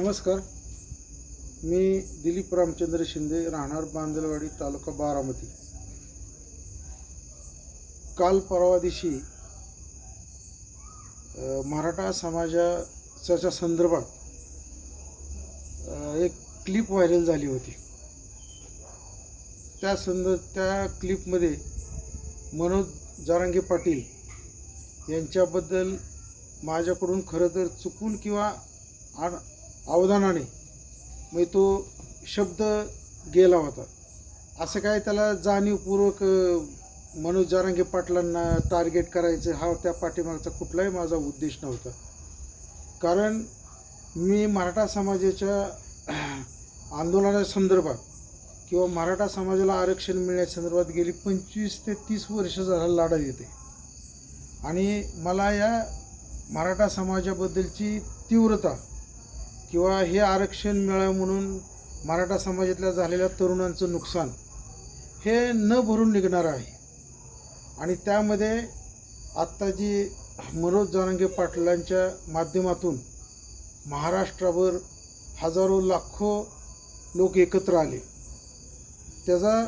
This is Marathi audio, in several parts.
नमस्कार. मी दिलीप रामचंद्र शिंदे राहणार बांदलवाडी तालुका बारामती. काल परवा दिवशी मराठा समाजाच्या संदर्भात एक क्लिप व्हायरल झाली होती. त्या संद त्या क्लिपमध्ये मनोज जारांगे पाटील यांच्याबद्दल माझ्याकडून खरं तर चुकून किंवा आण अवधानाने. मग तो शब्द गेला होता. असं काय त्याला जाणीवपूर्वक मनोज जारांगे पाटलांना टार्गेट करायचं हा त्या पाठीमागचा कुठलाही माझा उद्देश नव्हता. कारण मी मराठा समाजाच्या आंदोलनासंदर्भात किंवा मराठा समाजाला आरक्षण मिळण्यासंदर्भात गेली पंचवीस ते तीस वर्ष झाला लढा येते आणि मला या मराठा समाजाबद्दलची तीव्रता किंवा हे आरक्षण मिळावं म्हणून मराठा समाजातल्या झालेल्या तरुणांचं नुकसान हे न भरून निघणारं आहे. आणि त्यामध्ये आत्ता जी मनोज जारंगे पाटलांच्या माध्यमातून महाराष्ट्रावर हजारो लाखो लोक एकत्र आले. त्याचा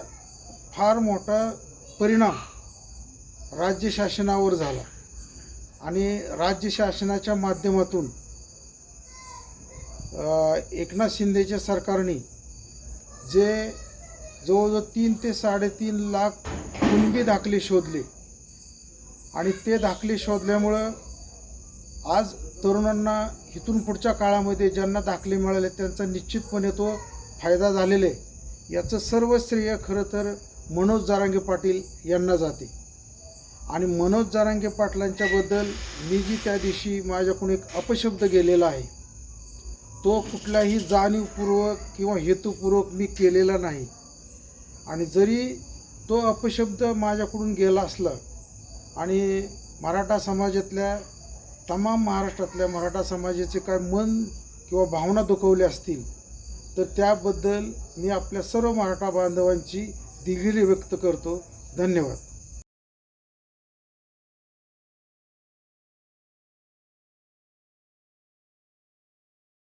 फार मोठा परिणाम राज्य शासनावर झाला. आणि राज्य शासनाच्या माध्यमातून एकनाथ शिंदेच्या सरकारने जे जवळजवळ तीन ते साडेतीन लाख कुणबी दाखले शोधले. आणि ते दाखले शोधल्यामुळं आज तरुणांना इथून पुढच्या काळामध्ये ज्यांना दाखले मिळाले त्यांचा निश्चितपणे तो फायदा झालेला आहे. याचं सर्व श्रेय खरं तर मनोज जारांगे पाटील यांना जाते. आणि मनोज जारांगे पाटलांच्याबद्दल मी जी त्या दिवशी माझ्याकडून एक अपशब्द गेलेला आहे. तो कुठलाही जाणीवपूर्वक किंवा हेतुपूर्वक मी केलेला नाही. आणि जरी तो अपशब्द माझ्याकडून गेला असला आणि मराठा समाजातल्या तमाम महाराष्ट्रातल्या मराठा समाजाचे काय मन किंवा भावना दुखवल्या असतील तर त्याबद्दल मी आपल्या सर्व मराठा बांधवांची दिलगिरी व्यक्त करतो. धन्यवाद.